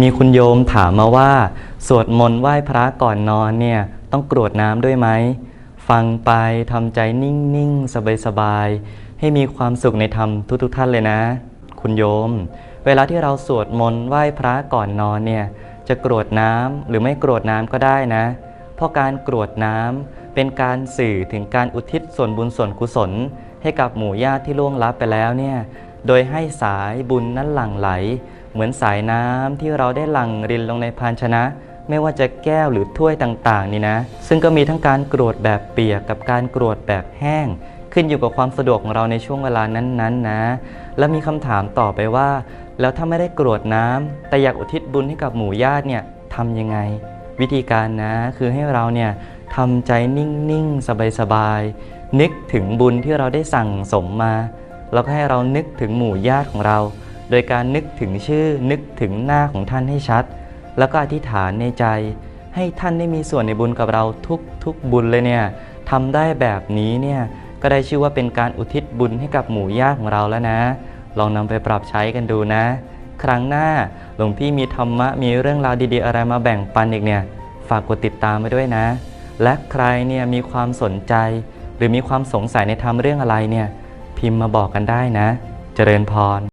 มีคุณโยมถามมาว่า สวดมนต์ไหว้พระก่อนนอนเนี่ยต้องกรวดน้ำด้วยไหม ฟังไปทำใจนิ่งๆ สบายๆ ให้มีความสุขในธรรมทุกๆท่านเลยนะ คุณโยม เวลาที่เราสวดมนต์ไหว้พระก่อนนอนเนี่ยจะกรวดน้ำหรือไม่กรวดน้ำก็ได้นะ เพราะการกรวดน้ำเป็นการสื่อถึงการอุทิศส่วนบุญส่วนกุศล ให้กับหมู่ญาติที่ล่วงลับไปแล้วเนี่ยโดยให้สายบุญนั้นหลั่งไหล เหมือนสายน้ำที่เราได้หลั่งรินลงในภาชนะ ไม่ว่าจะแก้วหรือถ้วยต่างๆ นี่นะ ซึ่งก็มีทั้งการกรวดแบบเปียกกับการกรวดแบบแห้ง ขึ้นอยู่กับความสะดวกของเราในช่วงเวลานั้นๆนะแล้วมีคำถามต่อไปว่า แล้วถ้าไม่ได้กรวดน้ำแต่อยากอุทิศบุญให้กับหมู่ญาติเนี่ยทำยังไง วิธีการนะคือให้เราเนี่ยทำใจนิ่งๆ สบายๆนึกถึงบุญที่เราได้สั่งสมมา แล้วก็ให้เรานึกถึงหมู่ญาติของเรา โดยการนึกถึงชื่อนึกถึงหน้าของท่านให้ชัด แล้วก็อธิษฐานในใจ ให้ท่านได้มีส่วนในบุญกับเราทุกทุกบุญเลยเนี่ยทำได้แบบนี้เนี่ยก็ได้ชื่อว่าเป็นการอุทิศบุญให้กับหมู่ญาติของเราแล้วนะ ลองนำไปปรับใช้กันดูนะ ครั้งหน้าหลวงพี่มีธรรมะมีเรื่องราวดีๆ อะไรมาแบ่งปันอีกเนี่ยฝากกดติดตามไปด้วยนะ และใครเนี่ยมีความสนใจ หรือมีความสงสัยในธรรมเรื่องอะไรเนี่ยพิมพ์มาบอกกันได้นะ เจริญพร